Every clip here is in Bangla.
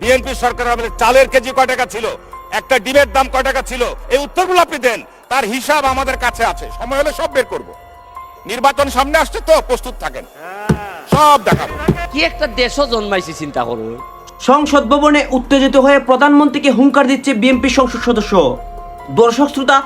বিএনপি সরকার আমলে চালের কেজি কয় টাকা ছিল? একটা ডিমের দাম কয় টাকা ছিল? এই উত্তরগুলো আপনি দেন তার হিসাব আমাদের কাছে আছে। সময় হলে সব বের করব। নির্বাচন সামনে আসছে তো প্রস্তুত থাকেন। সব দেখাবো। কি একটা দেশও জন্মাইছে চিন্তা করুন সংসদ ভবনে উত্তেজিত হয়ে প্রধানমন্ত্রীকে হুঙ্কার দিচ্ছে বিএনপি সংসদ সদস্য। দর্শক শ্রোতা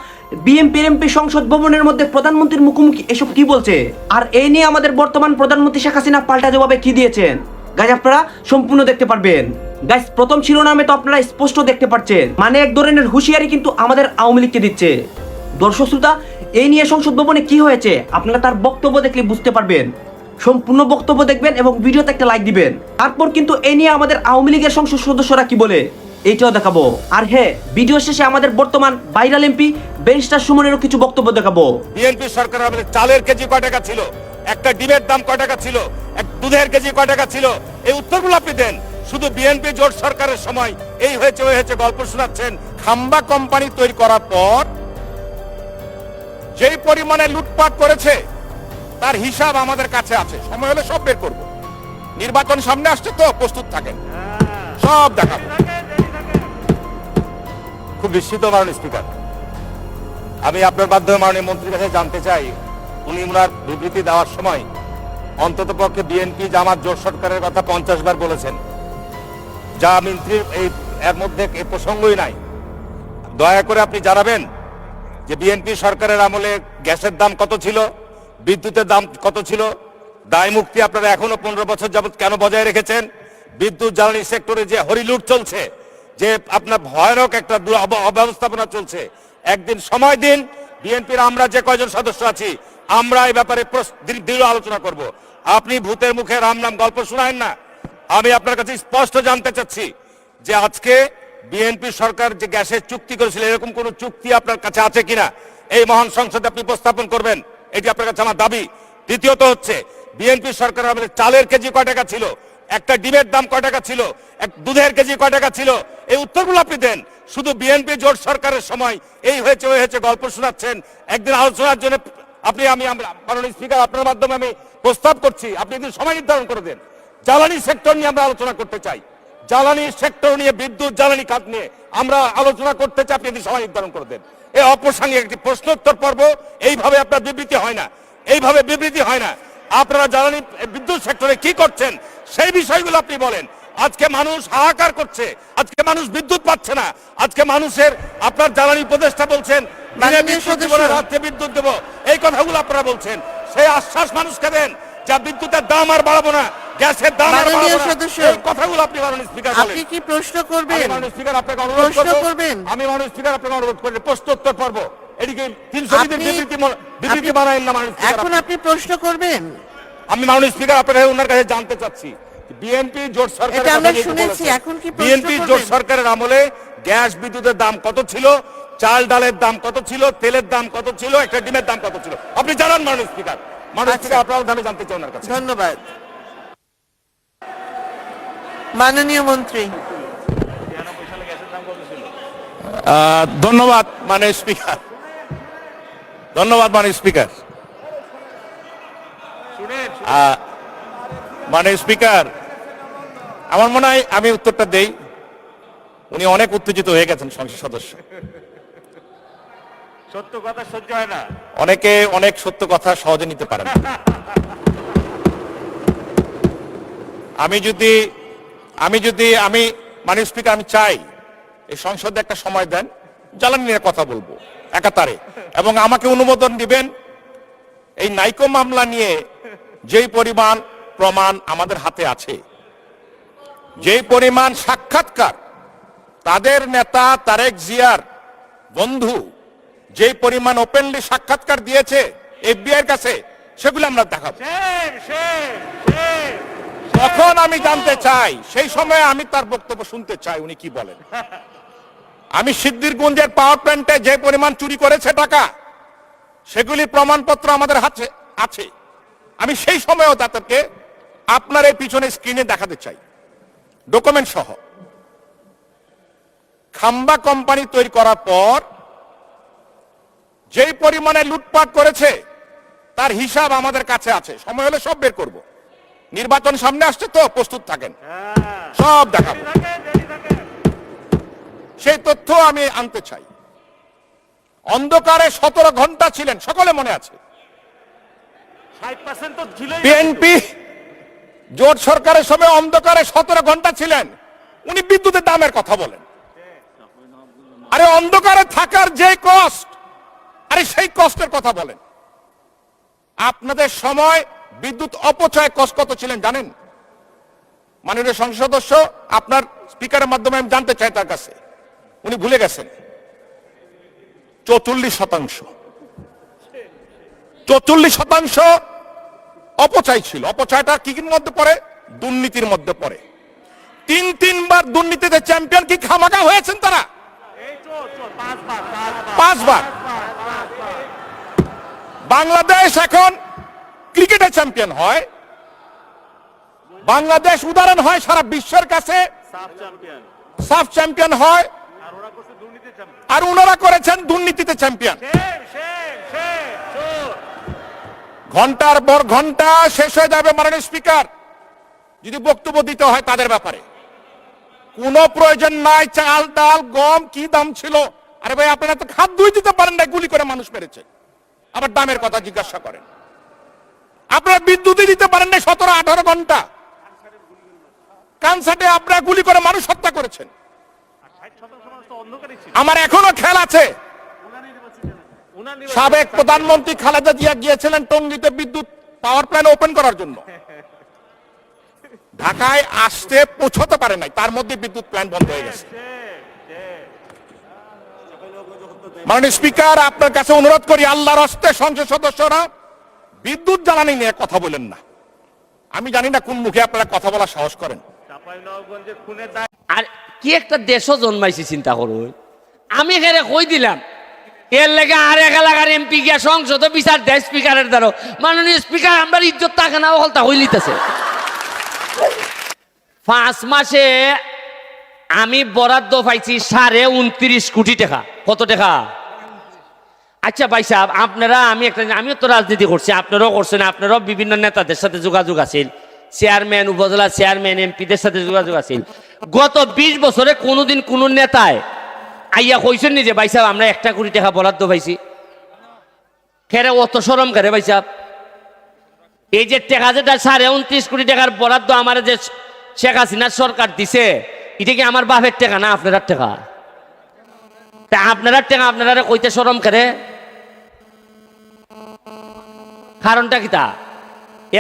বিএনপির এমপি সংসদ ভবনের মধ্যে প্রধানমন্ত্রীর মুখোমুখি এসব কি বলছে? আর এই নিয়ে আমাদের বর্তমান প্রধানমন্ত্রী শেখ হাসিনা পাল্টা জবাবে কি দিয়েছেন? গাইজ আপনারা সম্পূর্ণ দেখতে পারবেন। গাইজ প্রথম শিরোনামে তো আপনারা স্পষ্ট দেখতে পাচ্ছেন মানে এক ধরনের হুঁশিয়ারি কিন্তু আমাদের আওয়ামী লীগকে দিচ্ছে। দর্শক শ্রোতা, এই নিয়ে সংসদ ভবনে কি হয়েছে? আপনারা তার বক্তব্য দেখলে বুঝতে পারবেন। সম্পূর্ণ বক্তব্য দেখবেন এবং ভিডিওতে একটা লাইক দিবেন। তারপর কিন্তু এই নিয়ে আমাদের আওয়ামী লীগের সংসদ সদস্যরা কি বলে? এইটাও দেখাবো। আর হ্যাঁ ভিডিও শেষে আমাদের বর্তমান ভাইরাল এমপি ব্যারিস্টার সুমনেরও কিছু বক্তব্য দেখাবো। বিএনপি সরকার আমলে চালের কেজি কয় টাকা ছিল? একটা ডিমের দাম কয় টাকা ছিল? এক দুধের কেজি কয় টাকা ছিল? এই উত্তরগুলো আপনি দেন। শুধু বিএনপি জোট সরকারের সময় এই হয়েছে, ওই হয়েছে গল্প শোনাচ্ছেন। খাম্বা কোম্পানি তৈরি করার পর যেই পরিমাণে লুটপাট করেছে, তার হিসাব আমাদের কাছে আছে। সময় হলে সব বের করব। নির্বাচন সামনে আসছে তো, প্রস্তুত থাকেন। সব দেখাবো। খুব বিস্মিত মাননীয় স্পিকার। আমি আপনার মাধ্যমে মাননীয় মন্ত্রীর কাছে জানতে চাই উনি ওনার বিবৃতি দেওয়ার সময় অন্তত পক্ষে বিএনপি জামাত জোট সরকারের কথা পঞ্চাশ বার বলেছেন। যা মন্ত্রীর এই এর মধ্যে এই প্রসঙ্গই নাই। দয়া করে আপনি জানাবেন যে বিএনপি সরকারের আমলে গ্যাসের দাম কত ছিল, বিদ্যুতের দাম কত ছিল, দায় মুক্তি আপনারা এখনও পনেরো বছর যাবৎ কেন বজায় রেখেছেন, বিদ্যুৎ জ্বালানি সেক্টরে যে হরিলুট চলছে, যে আপনার ভয়ানক একটা অব্যবস্থাপনা চলছে, একদিন সময় দিন বিএনপির আমরা যে কয়জন সদস্য আছি আমরা এই ব্যাপারে দৃঢ় আলোচনা করব। আপনি ভূতের মুখে রাম নাম গল্প শোনায়েন না। আমি আপনার কাছে স্পষ্ট জানতে চাচ্ছি যে আজকে বিএনপি সরকার যে গ্যাসের চুক্তি করেছিল, এরকম কোন চুক্তি আপনার কাছে আছে কিনা? এই মহান সংসদে আপনি উপস্থাপন করবেন, এটি আপনার কাছে আমার দাবি। দ্বিতীয়ত হচ্ছে বিএনপি সরকার আমাদের চালের কেজি কয় টাকা ছিল? একটা ডিমের দাম কয় টাকা ছিল? এক দুধের কেজি কয় টাকা ছিল? এই উত্তরগুলো আপনি দেন। শুধু বিএনপি জোট সরকারের সময় এই হয়েছে, ওই হয়েছে গল্প শোনাচ্ছেন। একদিন আলোচনার জন্য আপনি, আমি মাননীয় স্পিকার, আপনার মাধ্যমে আমি প্রস্তাব করছি, আপনি একদিন সময় নির্ধারণ করে দেন। জ্বালানি সেক্টর নিয়ে আমরা আলোচনা করতে চাই। জ্বালানি সেক্টর নিয়ে, বিদ্যুৎ, জ্বালানি খাত নিয়ে আমরা আলোচনা করতে চাই, আপনি একদিন সময় নির্ধারণ করে দেন। এই অপ্রাসঙ্গিক একটি প্রশ্নোত্তর পর্ব, এইভাবে আপনার বিবৃতি হয় না। এইভাবে বিবৃতি হয় না। আপনারা জ্বালানি, বিদ্যুৎ সেক্টরে কি করছেন, সেই বিষয়গুলো আপনি বলেন। আজকে মানুষ হাহাকার করছে, আজকে মানুষ বিদ্যুৎ পাচ্ছে না। আজকে মানুষের, আপনার জ্বালানি উপদেষ্টা বলছেন দিনে মাননীয় বিদ্যুৎ দেব। এই কথাগুলো আপনারা বলছেন। সেই আশ্বাস মানুষকে দেন যা বিদ্যুতের দাম আর বাড়াবো না গ্যাসের দাম আর বাড়াবো না। কথাগুলো আপনি মাননীয় স্পিকার আপনি কি প্রশ্ন আমি করবেন মাননীয় স্পিকার আপনাকে অনুরোধ প্রশ্ন আমি মাননীয় স্পিকার আপনাকে অনুরোধ করি প্রশ্নোত্তর পর্ব। এদিকে তিনশো দিনের বিবৃতি বিবৃতি আপনি- না মাননীয় স্পিকার। এখন আপনি প্রশ্ন করবেন? আমি মাননীয় স্পিকার আপনার ওনার কাছে জানতে চাচ্ছি। বিএনপি জোট সরকারের বিএনপি জোট সরকারের আমলে গ্যাস বিদ্যুতের দাম কত ছিল? চাল ডালের দাম কত ছিল? তেলের দাম কত ছিল? একটা ডিমের দাম কত ছিল? আপনি জানান মাননীয় স্পিকার। মাননীয় আচ্ছা। স্পিকার আপনার আমি জানতে চাই ওনার কাছে। ধন্যবাদ। মাননীয় মন্ত্রী। ধন্যবাদ মানে স্পিকার। ধন্যবাদ মানে স্পিকার। মানে স্পিকার আমার মনে হয় আমি উত্তরটা দেই। উনি অনেক উত্তেজিত হয়ে গেছেন সংসদ সদস্য। সত্য কথা সহ্য হয় না অনেকে অনেক সত্য কথা সহজে নিতে পারেন। আমি যদি আমি যদি, আমি মানে স্পিকার, আমি চাই এই সংসদে একটা সময় দেন, জ্বালানি নিয়ে কথা বলব, একাতারে এবং আমাকে অনুমোদন দিবেন, এই নাইকো মামলা নিয়ে যেই পরিমাণ প্রমাণ আমাদের হাতে আছে, যেই পরিমাণ সাক্ষাৎকার তাদের নেতা তারেক জিয়ার বন্ধু যেই পরিমাণ ওপেনলি সাক্ষাৎকার দিয়েছে এফবিআই এর কাছে সেগুলো আমরা দেখাবো। তখন আমি জানতে চাই সেই সময় আমি তার বক্তব্য শুনতে চাই উনি কি বলেন? আমি সিদ্দিরগঞ্জের পাওয়ার প্ল্যান্টে যে পরিমাণ চুরি করেছে টাকা সেগুলির প্রমাণপত্র আমাদের হাতে আছে। আমি সেই সময়ও তাদেরকে আপনার এই পিছনে স্ক্রিনে দেখাতে চাই। ডকুমেন্ট সহ। খাম্বা কোম্পানি তৈরি করার পর যেই পরিমাণে লুটপাট করেছে তার হিসাব আমাদের কাছে আছে। সময় হলে সব বের করব। নির্বাচন সামনে আসছে তো প্রস্তুত থাকেন। সব দেখাবো। সেই তথ্য আমি আনতে চাই। অন্ধকারে সতেরো ঘণ্টা ছিলেন সকলে মনে আছে? বিএনপি জোট সরকারের সময় অন্ধকারে সতেরো ঘণ্টা ছিলেন। উনি বিদ্যুতের দামের কথা বলেন। আরে অন্ধকারে থাকার যে কষ্ট আরে সেই কষ্টের কথা বলেন। আপনাদের সময় বিদ্যুৎ অপচয় কষ্ট কত ছিলেন জানেন? মাননীয় সংসদ সদস্য আপনার স্পিকারের মাধ্যমে আমি জানতে চাই তার কাছে। উনি ভুলে গেছেন। চৌচল্লিশ শতাংশ। চৌচল্লিশ শতাংশ অপচয় ছিল। অপচয়টা কি কির মধ্যে পড়ে দুর্নীতির মধ্যে পড়ে। তিন তিনবার দুর্নীতিতে চ্যাম্পিয়ন কি খামাকা হয়েছেন তারা? পাঁচবার। বাংলাদেশ এখন ক্রিকেটে চ্যাম্পিয়ন হয়। বাংলাদেশ উদাহরণ হয় সারা বিশ্বের কাছে। সাফ চ্যাম্পিয়ন হয়। আর ওনারা করেছেন দুর্নীতিতে চ্যাম্পিয়ন। ঘণ্টার পর ঘণ্টা শেষ হয়ে যাবে মাননীয় স্পিকার। যদি বক্তব্য দিতে হয় তাদের ব্যাপারে। কোনো প্রয়োজন নাই, চাল, ডাল, গম, কি দাম ছিল? আরে ভাই, আপনারা তো খাদ দুই দিতে পারেন না গুলি করে মানুষ মেরেছে। আবার দামের কথা জিজ্ঞাসা করেন। আপনারা বিদ্যুৎই দিতে পারেন না সতেরো, আঠারো ঘণ্টা। কানসাটে আপনারা গুলি করে মানুষ হত্যা করেছেন। আমার এখনও খেয়াল আছে। সাবেক প্রধানমন্ত্রী খালেদা জিয়া গিয়েছিলেন টঙ্গিতে বিদ্যুৎ পাওয়ার প্ল্যান্ট ওপেন করার জন্য। ঢাকায় আসতে পৌঁছতে পারে নাই, তার মধ্যে বিদ্যুৎ প্ল্যান্ট বন্ধ হয়ে গেছে। মাননীয় স্পিকার আপনার কাছে অনুরোধ করি আল্লাহর হস্তে সংসদ সদস্যরা বিদ্যুৎ জ্বালানি নিয়ে কথা বলেন না। আমি জানি না কোন মুখে আপনারা কথা বলার সাহস করেন। আর কি একটা দেশও জন্মাইছি চিন্তা করুন আমি এখানে কই দিলাম? এর লেগে আর এক এলাকার এমপি গিয়া সংসদ বিচার দেয় স্পিকারের দ্বারা। মাননীয় স্পিকার আমরা ইজ্জত থাকে না হলতা হইলিতেছে পাঁচ মাসে আমি বরাদ্দ পাইছি সাড়ে উনত্রিশ কোটি টাকা। কত টাকা? আচ্ছা ভাই সাহেব, আপনারা, আমি একটা আমিও তো রাজনীতি করছি, আপনারাও করছেন, আপনারাও বিভিন্ন নেতাদের সাথে যোগাযোগ আছেন। চেয়ারম্যান, উপজেলা চেয়ারম্যান, এমপিদের সাথে যোগাযোগ আছেন। গত বিশ বছরে কোনোদিন কোন নেতায় আইয়া কইছেন নি যে, ভাই সাহেব, আমরা একটা কোটি টাকা বরাদ্দ পাইছি। খেরে অত সরম করে ভাই সাহেব। এই যে টাকা যেটা সাড়ে উনত্রিশ কোটি টাকার বরাদ্দ আমার যে শেখ হাসিনার সরকার দিছে এটা কি আমার বাপের টাকা না আপনার টাকা? তা আপনারা টাকা আপনারা কইতে সরম করে? কারণটা কি তা?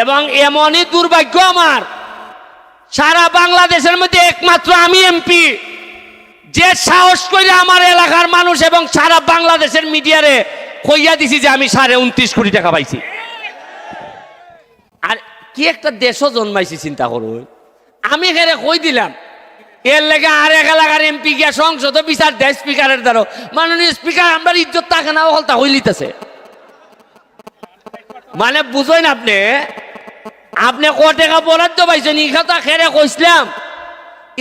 এবং এমনই দুর্ভাগ্য আমার, সারা বাংলাদেশের মধ্যে একমাত্র আমি এমপি, যে সাহস করে আমার এলাকার মানুষ এবং সারা বাংলাদেশের মিডিয়ারে কইয়া দিছি যে আমি সাড়ে উনত্রিশ কোটি টাকা পাইছি। আর কি একটা দেশও জন্মাইছি, চিন্তা করুন। আমি এখানে কই দিলাম? এর লেগে আর এক এলাকার এমপি গিয়া সংসদ বিচার দেয় স্পিকারের দ্বারা। মাননীয় স্পিকার, আমরা ইজ্জত থাকে না হলতা হইলিতেছে মানে বুঝেন আপনি? আপনি ক টাকা বরাদ্দ পাইছেন ই কথা খেরে কইসলাম।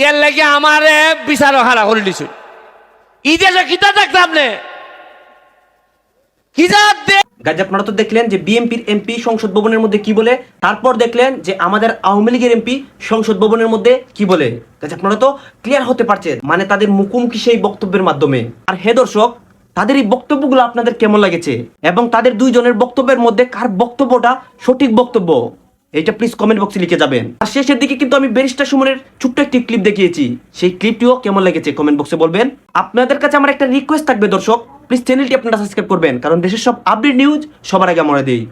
এর লাগে আমার বিচার হারা করে দিছুন ই কিতা থাকতে আপনি? কিতা গাজ আপনারা তো দেখলেন যে বিএনপির এমপি সংসদ ভবনের মধ্যে কি বলে? তারপর দেখলেন যে আমাদের আওয়ামী লীগের এমপি সংসদ ভবনের মধ্যে কি বলে? গাজ আপনারা তো ক্লিয়ার হতে পারছেন মানে তাদের মুখোমুখি সেই বক্তব্যের মাধ্যমে। আর হে দর্শক, তাদের এই বক্তব্যগুলো আপনাদের কেমন লাগেছে? এবং তাদের দুইজনের বক্তব্যের মধ্যে কার বক্তব্যটা সঠিক বক্তব্য? এটা প্লিজ কমেন্ট বক্সে লিখে যাবেন। আর শেষের দিকে কিন্তু আমি ব্যারিস্টার সুমনের ছোট্ট একটি ক্লিপ দেখিয়েছি। সেই ক্লিপটিও কেমন লেগেছে কমেন্ট বক্সে বলবেন। আপনাদের কাছে আমার একটা রিকোয়েস্ট থাকবে দর্শক প্লিজ চ্যানেলটি আপনারা সাবস্ক্রাইব করবেন, কারণ দেশের সব আপডেট নিউজ সবার আগে আমরা দিই।